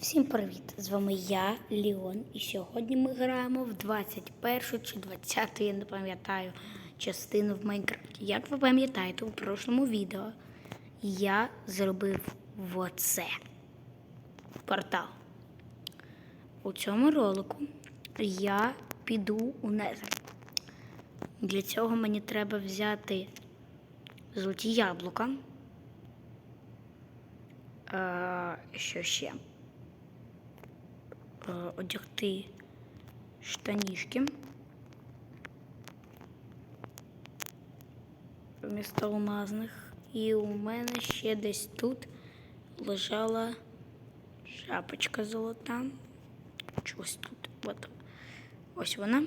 Всім привіт! З вами я, Ліон, і сьогодні ми граємо в 21 чи 20, я не пам'ятаю, частину в Майнкрафті. Як ви пам'ятаєте, у прошлому відео я зробив оце портал. У цьому ролику я піду у Незер. Для цього мені треба взяти золоті яблука. Е, що ще? Е, одягти штанішки. Вмісто алмазних. І у мене ще десь тут лежала шапочка золота. Чогось тут. От. Ось вона.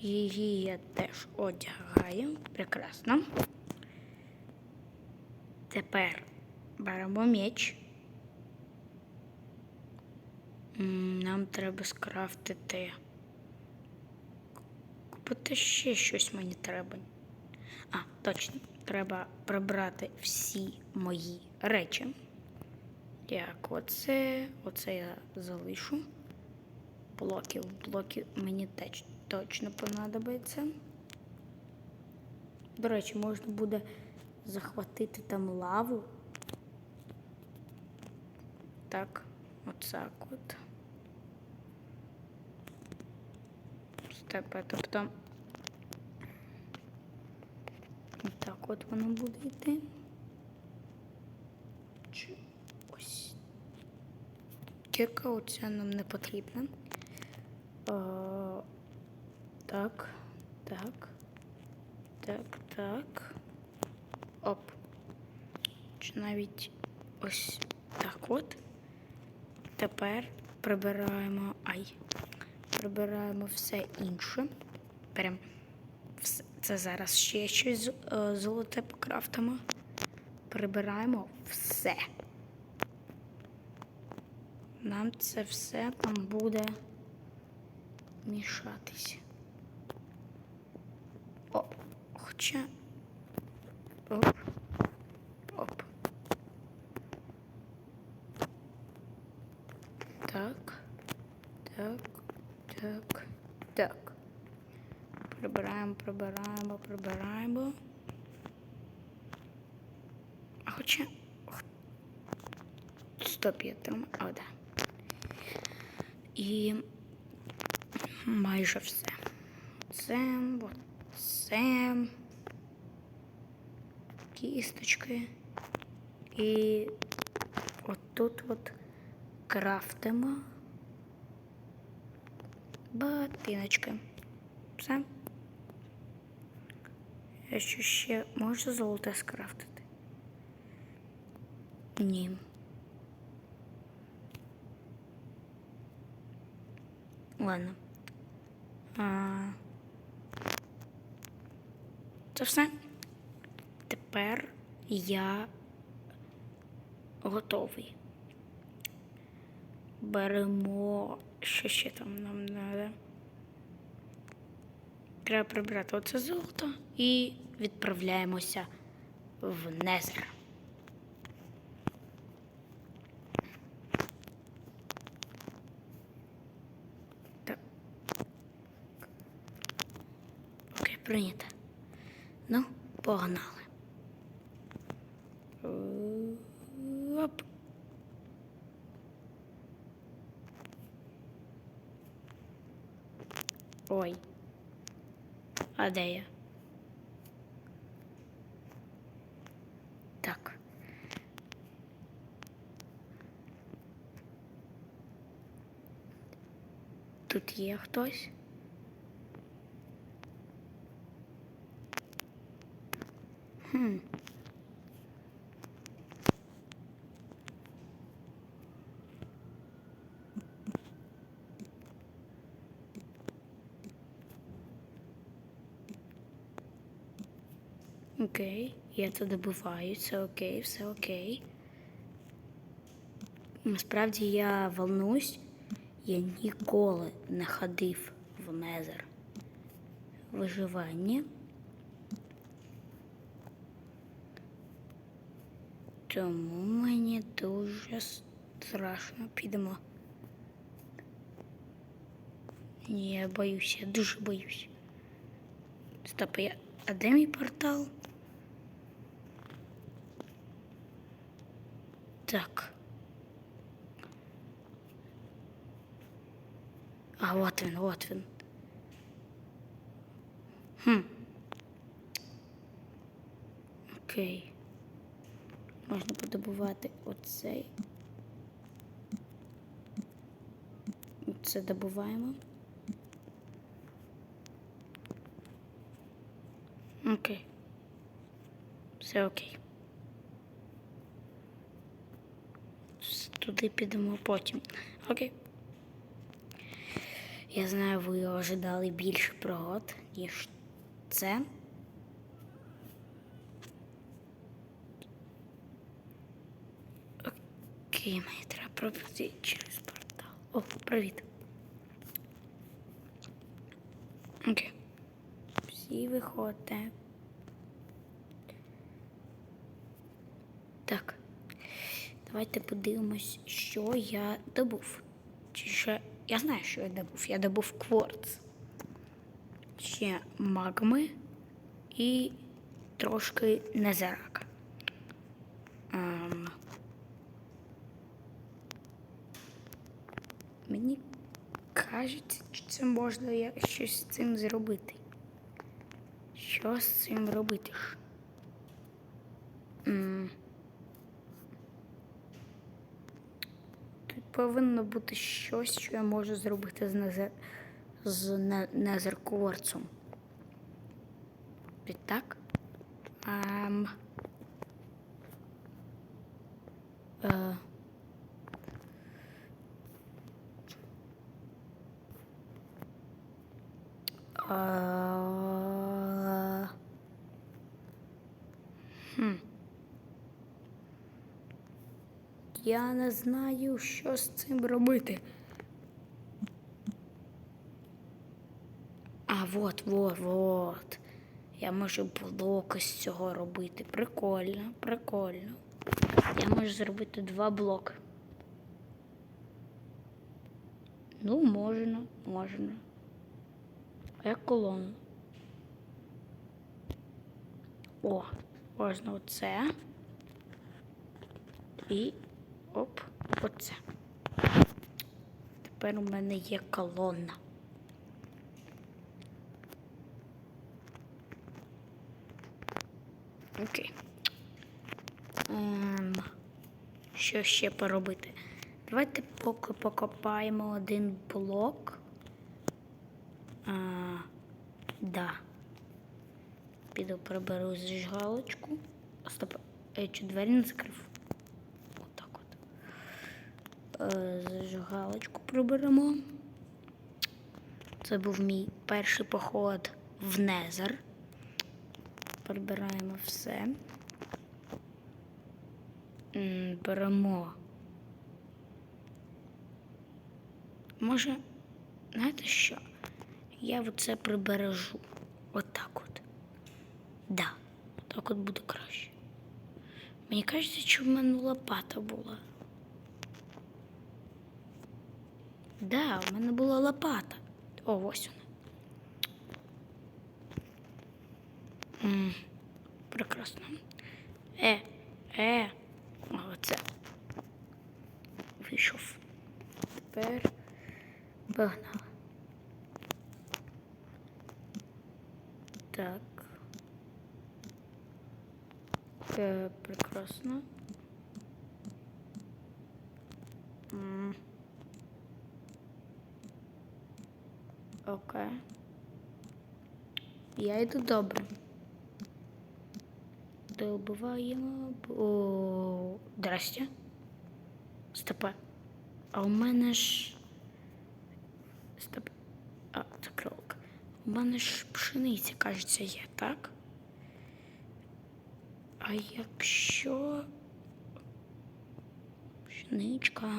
Її я теж одягаю. Прекрасно. Тепер беремо меч. Нам треба скрафтити. Купити ще щось мені треба. А, точно, треба прибрати всі мої речі. Як оце, оце я залишу. Блоків, блоків мені теж точно понадобиться. До речі, можна буде захватити там лаву. Так, отак от. Степе, тобто. Так от воно буде йти. Чи ось. Кірка оця нам не потрібна. А, так, так, так, так. Оп. Чи навіть ось так от. Тепер прибираємо ай. Прибираємо все інше. Беремо все. Це зараз ще щось е, золоте покрафтимо. Прибираємо все. Нам це все там буде мішатися. О, хоча. Оп. Оп. Так. Так. Так. Так. Прибираємо, прибираємо, прибираємо. А хоча. Стоп, я там. О, да. І майже все. Це, це. Кісточки. І отут от крафтимо ботиночки. Все. Я що ще можу золоте скрафтити? Ні. Ладно. А... Це все. Тепер я готовий. Беремо, що ще там нам треба. Прибрати оце золото і відправляємося в Незер. Так. Окей, прийнято. Ну, погнали. Оп. Ой. А де я? Так. Тут є хтось? Хм. Окей, я це добиваю, це окей, все окей. Насправді я волнуюсь, я ніколи не ходив в Незер. Виживання. Тому мені дуже Страшно, підемо. Ні, я боюся, я дуже боюсь. Стоп, я... а де мій портал? Так. А, от він, от він. Хм. Окей. Можна подобувати оцей. Це добуваємо. Окей. Все окей. Туди підемо потім. Окей. Я знаю, ви ожидали більше пригод, ніж це. Окей, мені треба пробити через портал. О, привіт. Окей. Всі виходьте. Так. Давайте подивимось, що я добув. Чи ще. Я знаю, що я добув. Я добув кворц. Ще магми і трошки незарака. Ем, Мені кажеться, що це можна щось з цим зробити. Що з цим робити ж? М. Тут повинно бути щось, що я можу зробити з, незер... з не... незеркворцем. Відтак? Ем... Е... А, Я не знаю, що з цим робити. А вот, вот, вот. Я можу блоки з цього робити. Прикольно, прикольно. Я можу зробити два блоки. Ну, можна, можна. Як колону? О, можна оце. І оп, оце. Тепер у мене є колона. Окей. Ем, що ще поробити? Давайте поки покопаємо один блок. А, да. Піду приберу зажигалочку. Стоп, я чуть двері не закрив. От. Е, Зажигалочку приберемо. Це був мій перший поход в Незер. Прибираємо все. Беремо. Може, знаєте що? Я оце прибережу. Отак от. Да, так от буде краще. Мені кажеться, що в мене лопата була. Да, в мене була лопата. О, ось вона. М, прекрасно. Е, е, оце. Вийшов. Тепер погнали. Так. Е, прекрасно. М. Окей. Я йду добре. Добиваємо. О, здрасте. Стопе. А у мене ж. Стоп. А, це кролик. У мене ж пшениця, кажеться, є, так? А якщо. Пшеничка.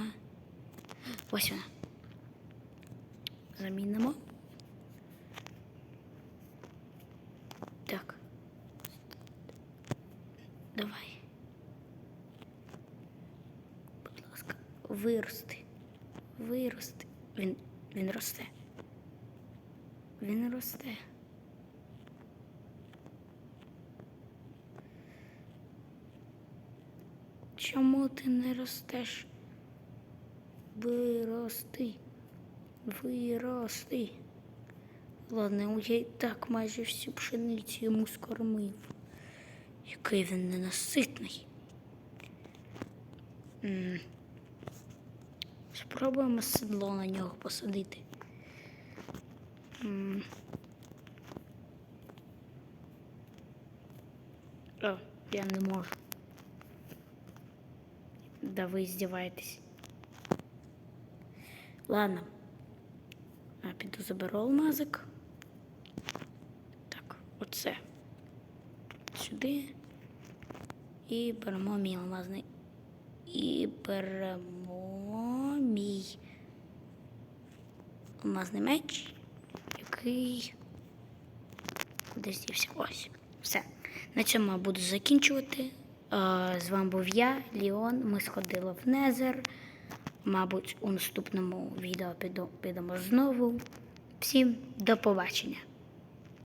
Ось вона. Замінимо. Вирости. Вирости. Він, він росте. Він росте. Чому ти не ростеш? Вирости. Вирости. Ладно, я і так майже всю пшеницю йому скормив. Який він ненаситний. М. Спробуємо седло на нього посадити. О, я не можу. Да ви здіваєтесь. Ладно. А піду заберу алмазик. Так, оце. Сюди. І беремо мій алмазний. І беремо мій алмазний меч, який кудись дівся. Ось. Все. На цьому я буду закінчувати. З вами був я, Ліон. Ми сходили в Незер. Мабуть, у наступному відео підемо знову. Всім до побачення!